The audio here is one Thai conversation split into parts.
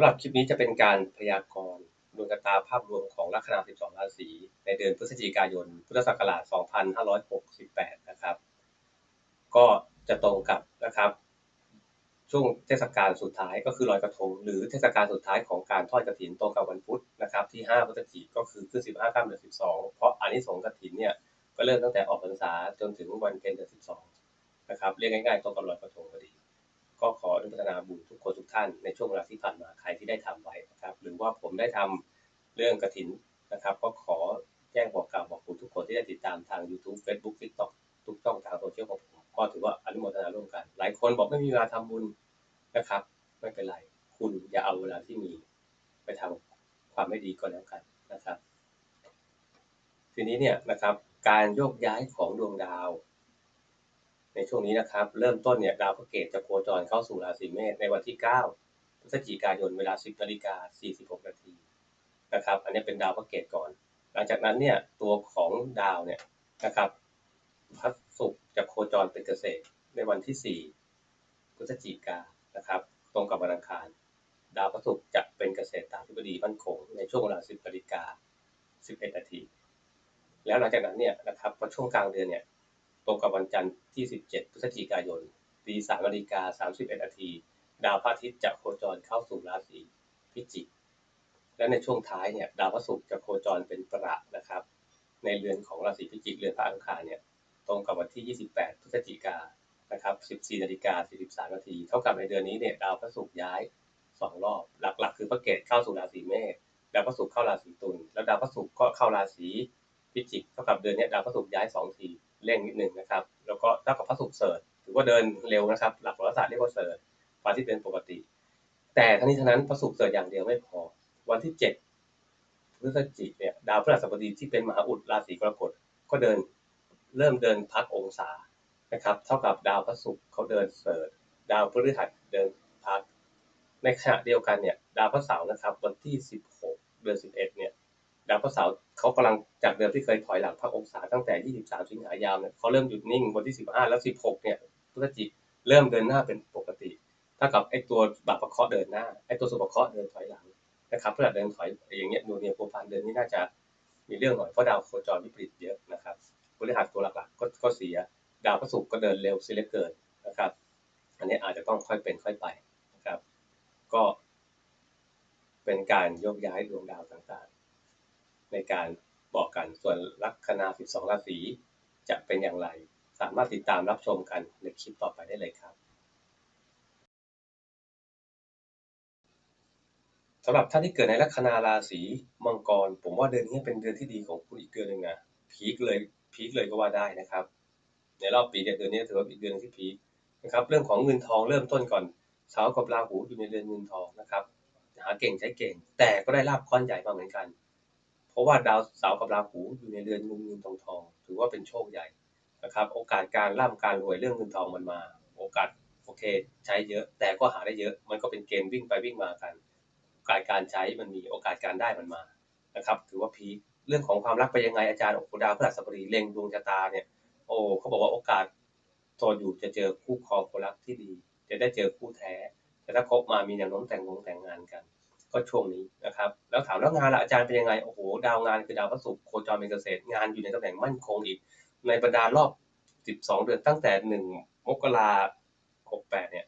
ำหรับคลิปนี้จะเป็นการพยากรณ์ดวงชะตาภาพรวมของลัคนา 12 ราศีในเดือนพฤศจิกายน พุทธศักราช 2568 นะครับ ก็จะตรงกับนะครับ ช่วงเทศกาลสุดท้ายก็คือลอยกระทง หรือเทศกาลสุดท้ายของการทอดกระถินตรงกับวันพุธนะครับ ที่ 5 พฤศจิกก็คือขึ้น 15ค่ำเดือน12 เพราะอานิสงส์กระถินเนี่ยก็เริ่มตั้งแต่ออกพรรษาจนถึงวันเพ็ญเดือน 12 นะครับเรียกง่ายๆตรงกับลอยกระทงพอดี ก็ขออนุโมทนาบุญทุกคนทุกท่านในช่วงเวลาที่ผ่านมาใครที่ได้ทำไว้นะครับ หรือว่าผมได้ทำเรื่องกระถินนะครับ ก็ขอแจ้งบอกกล่าวบอกคุณทุกคนที่ได้ติดตามทาง YouTube Facebook TikTok ทุกช่องทางโซเชียลของผมก็ถือว่าอนุโมทนาร่วมกัน หลายคนบอกไม่มีเวลาทำบุญนะครับ ไม่เป็นไร คุณอย่าเอาเวลาที่มีไปทำความไม่ดีก็แล้วกันนะครับ ทีนี้เนี่ยนะครับการโยกย้ายของดวงดาว ในช่วงนี้นะครับ เริ่มต้นเนี่ยดาวพระเกตจะโคจรเข้าสู่ราศีเมษในวันที่ 9 พฤศจิกายนเวลา 10นาฬิกา46 นาทีนะครับ อันนี้เป็นดาวพระเกตก่อน หลังจากนั้นเนี่ยตัวของดาวเนี่ยนะครับพระศุกร์จะโคจรเป็นเกษตรในวันที่ 4 พฤศจิกานะครับ ตรงกับวันอังคาร ดาวพระศุกร์จะเป็นเกษตรตามธิบดีมั่นคงในช่วงเวลา 10นาฬิกา11นาทีแล้วหลังจากนั้นเนี่ยนะครับพอช่วงกลางเดือนเนี่ย ตรงกับวันจันทร์ที่ 17 พฤศจิกายนตี3นาฬิกา31นาที ดาวพระอาทิตย์จะโคจรเข้าสู่ราศีพิจิก และในช่วงท้ายเนี่ยดาวพระศุกร์จะโคจรเป็นประนะครับ ในเรือนของราศีพิจิกเรือนพระอังคารเนี่ยตรงกับวันที่ 28 พฤศจิกานนะครับ14นาฬิกา43นาที เท่ากับในเดือนนี้เนี่ยดาวพระศุกร์ย้าย 2 รอบ หลักๆ คือพระเกตเข้าสู่ราศีเมษ ดาวพระศุกร์เข้าราศีตุล แล้วดาวพระศุกร์ก็เข้าราศี พิจิกเท่ากับเดือนนี้ดาวพระศุกร์ย้าย2ทีเร่งนิดหนึ่งนะครับ แล้วก็เท่ากับพระศุกร์เสริฐถือว่าเดินเร็วนะครับ หลักโหราศาสตร์เรียกว่าเสริฐฟ้าที่เป็นปกติ แต่ทั้งนี้ทั้งนั้นพระศุกร์เสริฐอย่างเดียวไม่พอ วันที่7พฤศจิกเนี่ยดาวพฤหัสบดีที่เป็นมหาอุดราศีกรกฎก็เดินเริ่มเดินพักองศานะครับ เท่ากับดาวพระศุกร์เขาเดินเสริฐดาวพฤหัสเดินพักในขณะเดียวกันเนี่ยดาวพระเสาร์นะครับ วันที่ 16 เดือน 11 เนี่ย ดาวพระเสาร์เขากำลังจากเดิมที่เคยถอยหลังพักองศาตั้งแต่ 23 สิงหายามเนี่ยเขาเริ่มหยุดนิ่งวันที่ 15 แล้ว 16 เนี่ยพฤศจิกเริ่มเดินหน้าเป็นปกติถ้ากับไอ้ตัวบาปประเคาะเดินหน้าไอ้ตัวสุภเคาะเดินถอยหลังนะครับเพื่อเดินถอยอย่างเงี้ยดูเนี่ยโปรพันเดินนี่น่าจะมีเรื่องหน่อยเพราะดาวโคจรวิปริตเยอะนะครับบริหารตัวหลักๆก็ก็เสียดาวพระศุกร์ก็เดินเร็วเสียเลเกินนะครับ อันนี้อาจจะต้องค่อยเป็นค่อยไปนะครับ ก็เป็นการโยกย้ายดวงดาวต่างๆ ในการบอกกันส่วนลัคนา 12 ราศีจะเป็นอย่างไร สามารถติดตามรับชมกันในคลิปต่อไปได้เลยครับสำหรับท่านที่เกิดในลัคนาราศีมังกร ผมว่าเดือนนี้เป็นเดือนที่ดีของคุณอีกเดือนหนึ่งนะพีคเลยพีคเลยก็ว่าได้นะครับ ในรอบปีเดือนนี้ถือว่าอีกเดือนที่พีคนะครับ เรื่องของเงินทองเริ่มต้นก่อนเสากับราหูอยู่ในเดือนเงินทองนะครับหาเก่งใช้เก่ง แต่ก็ได้ลาบก้อนใหญ่มาเหมือนกัน เพราะว่าดาวเสากับราหูอยู่ในเดือนเงินเงินทองทองถือว่าเป็นโชคใหญ่นะครับ โอกาสการร่ำการรวยเรื่องเงินทองมันมา โอกาสโอเคใช้เยอะ แต่ก็หาได้เยอะ มันก็เป็นเกมวิ่งไปวิ่งมากันโอกาสการใช้มันมีโอกาสการได้มันมานะครับ ถือว่าพีคเรื่องของความรักไปยังไงอาจารย์โอ้ดาวพฤหัสบดีเล็งดวงชะตาเนี่ยโอ้เขาบอกว่าโอกาสโทนอยู่จะเจอคู่ครองคนรักที่ดี จะได้เจอคู่แท้ แต่ถ้าคบมามีแนวโน้มแต่งงแต่งงานกัน ก็ช่วงนี้นะครับแล้วถามแล้วงานละอาจารย์เป็นยังไงโอ้โหดาวงานคือดาวพระศุกร์โคจรเป็นเกษตรงานอยู่ในตำแหน่งมั่นคงอีก ในบรรดารอบ 12 เดือนตั้งแต่ 1 มกราคม68 เนี่ย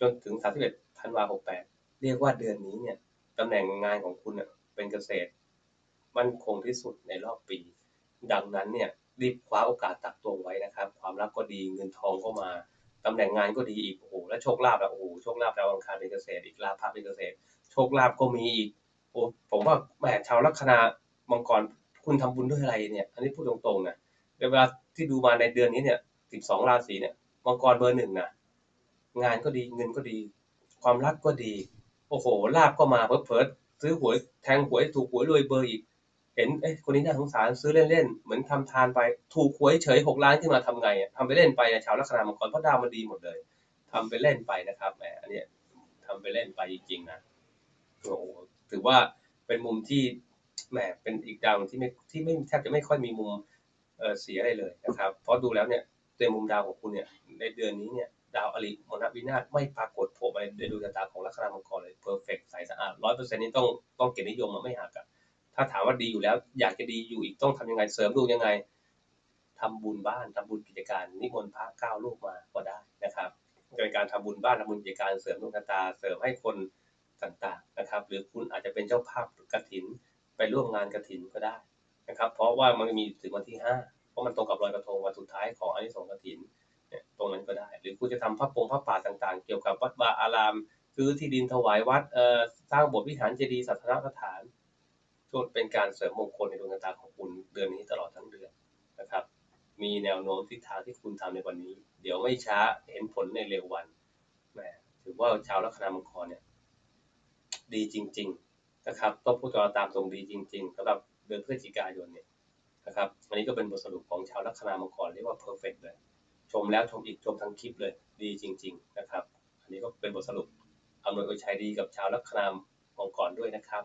จนถึง 31 ธันวาคม68 เรียกว่าเดือนนี้เนี่ยตำแหน่งงานของคุณเป็นเกษตร มั่นคงที่สุดในรอบปี ดังนั้นเนี่ยรีบคว้าโอกาสตักตวงไว้นะครับ ความรักก็ดีเงินทองก็มาตำแหน่งงานก็ดีอีกโอ้โหและโชคลาภอะโอ้โหโชคลาภดาวอังคารเป็นเกษตรอีกลาภะเป็นเกษตร ชคลาภก็มีอีกโอ้ผมว่าแหมชาวลัคนามังกรคุณทำบุญด้วยอะไรเนี่ย อันนี้พูดตรงๆนะเวลาที่ดูมาในเดือนนี้เนี่ย12ราศีเนี่ยมังกรเบอร์หนึ่งนะงานก็ดีเงินก็ดี ความรักก็ดี โอ้โหลาบก็มาเพิดซื้อหวยแทงหวยถูกหวยรวยเบอร์อีก เห็นเอ้คนนี้น่าสงสารซื้อเล่นๆเหมือนทำทานไป ถูกหวยเฉยหกล้านขึ้นมาทำไงอะทำไปเล่นไปชาวลัคนามังกรเพราะดาวมันดีหมดเลยทำไปเล่นไปนะครับแหมอันนี้ทำไปเล่นไปจริงๆนะ โอ้ถือว่าเป็นมุมที่แหมเป็นอีกดาวที่ไม่ที่ไม่แทบจะไม่ค่อยมีมุมเสียอะไรเลยนะครับ เพราะดูแล้วเนี่ยในมุมดาวของคุณเนี่ยในเดือนนี้เนี่ยดาวอริมณวินาศไม่ปรากฏโผล่ไปในดวงชะตาของลัคนามังกรเลยเพอร์เฟกใสสะอาดร้อยเปอร์เซ็นต์นี้ต้องต้องเกียรตินิยมมันไม่หักอะถ้าถามว่าดีอยู่แล้ว อยากจะดีอยู่อีกต้องทำยังไงเสริมดวงยังไงทำบุญบ้านทำบุญกิจการ นิมนต์พระเก้าลูกมาก็ได้นะครับเป็นการทำบุญบ้านทำบุญกิจการเสริมดวงชะตาเสริมให้คน ต่างๆนะครับ หรือคุณอาจจะเป็นเจ้าภาพกฐินไปร่วมงานกฐินก็ได้นะครับ เพราะว่ามันมีถึงวันที่ห้าเพราะมันตรงกับลอยกระทงวันสุดท้ายของอานิสงส์กฐินเนี่ยตรงนั้นก็ได้ หรือคุณจะทำพระปงพระป่าต่างๆ เกี่ยวกับวัดวาอารามซื้อที่ดินถวายวัดเอ่อสร้างโบสถ์วิหารเจดีย์ศาสนสถานช่วเป็นการเสริมมงคลในดวงชะตาของคุณเดือนนี้ตลอดทั้งเดือนนะครับ มีแนวโน้มทิศทางที่คุณทำในวันนี้ เดี๋ยวไม่ช้าเห็นผลในเร็ววันแหมถือว่าชาวลัคนามังกรเนี่ย ดีจริง ๆ นะครับ ต้องพูดกันตามตรงดีจริง ๆสำหรับเดือนพฤศจิกายนเนี่ยนะครับอันนี้ก็เป็นบทสรุปของชาวลัคนามังกรเรียกว่าเพอร์เฟกเลย ชมแล้วชมอีกชมทั้งคลิปเลย ดีจริง ๆ นะครับ อันนี้ก็เป็นบทสรุปอำนวยอวยชัยดีกับชาวลัคนามังกรด้วยนะครับ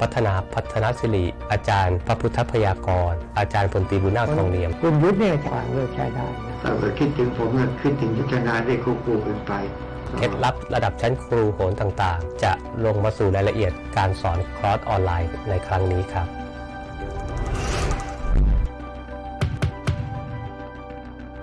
พัฒนาพัฒนศิริ อาจารย์ พระพุทธพยากร อาจารย์พลตรีบุญนาคทองเนียมคุณยุทธเนี่ยจะเลิกใช้ได้นะถ้าเกิดคิดถึงผมก็คิดถึงยุทธนาได้ควบคู่กันไปเคล็ดลับระดับชั้นครูโหรต่างๆ จะลงมาสู่รายละเอียดการสอนคลอร์สออนไลน์ในครั้งนี้ครับ